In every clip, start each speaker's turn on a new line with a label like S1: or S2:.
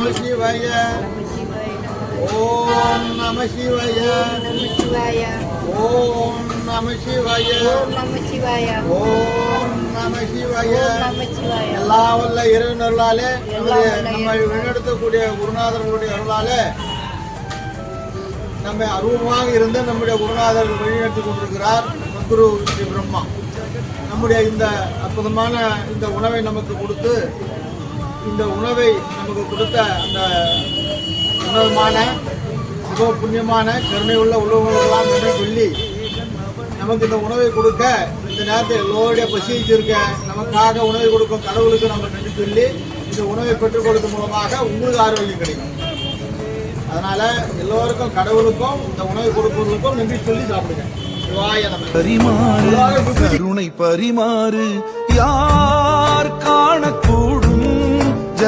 S1: நம சிவாய ஓம் நம சிவாய
S2: சிவாய
S1: ஓம் நம சிவாய
S2: ஓம் நம சிவாய
S1: ஓம் நம சிவாய
S2: நம சிவாய
S1: எல்லா வல்ல இறைவன் அருளாலே
S2: எல்லாம்
S1: நம்மை வழிநடத்தக்கூடிய குருநாதர்களுடைய அருளாலே நம்மை அருவமாக இருந்து நம்முடைய குருநாதர் வழிநடத்தி கொண்டிருக்கிறார் குரு ஸ்ரீ பிரம்மா. நம்முடைய இந்த அற்புதமான இந்த உணவை நமக்கு கொடுத்து இந்த உணவை நமக்கு கொடுத்த அந்த உணவுமான மிக புண்ணியமான கருணை உள்ள உள்ளவங்களெல்லாம் நன்றி சொல்லி நமக்கு இந்த உணவை கொடுக்க இந்த நேரத்தில் எல்லோருடைய பசிச்சு இருக்க நமக்காக உணவை கொடுக்கும் கடவுளுக்கு நம்ம நன்றி சொல்லி இந்த உணவை பெற்றுக் கொடுக்கும் மூலமாக உங்களுக்கு ஆரோக்கியம் கிடைக்கும். அதனால எல்லோருக்கும் கடவுளுக்கும் இந்த உணவை கொடுப்பவர்களுக்கும் நன்றி சொல்லி சாப்பிடுங்க.
S3: பரிமாறு கருணை பரிமாறு யார்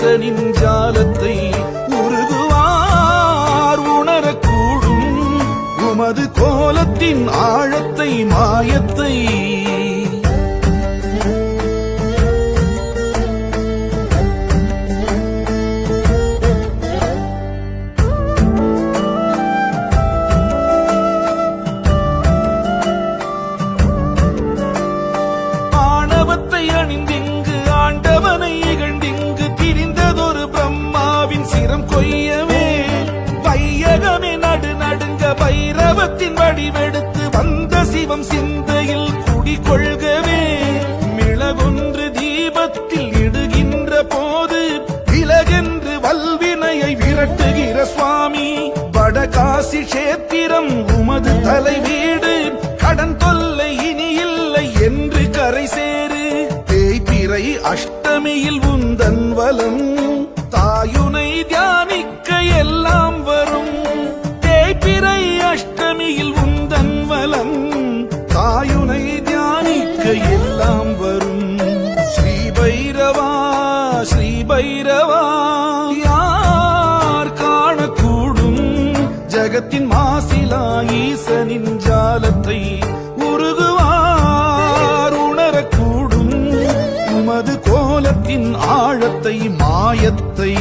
S3: அரசனின் ஜாலத்தை உருகுவார் உணரக்கூடும். உமது கோலத்தின் ஆழத்தை மாயத்தை நடுங்க வடிவெடுத்து வந்த சிவம் சிந்தையில் குடிகொள்கவே. மிளகொன்று தீபத்தில் இடுகின்ற போது விலகென்று வல்வினையை விரட்டுகிற சுவாமி. வடகாசி கஷேத்திரம் உமது தலைவீடு. கடன் தொல்லை இனி இல்லை என்று கரை சேரு தேய்பிறை அஷ்டமியில் உந்தன் வலம் எல்லாம் வரும். ஸ்ரீ பைரவா ஸ்ரீ பைரவா யார் காணக்கூடும்? ஜகத்தின் மாசிலா ஈசனின் ஜாலத்தை உருகுவார் உணரக்கூடும். உமது கோலத்தின் ஆழத்தை மாயத்தை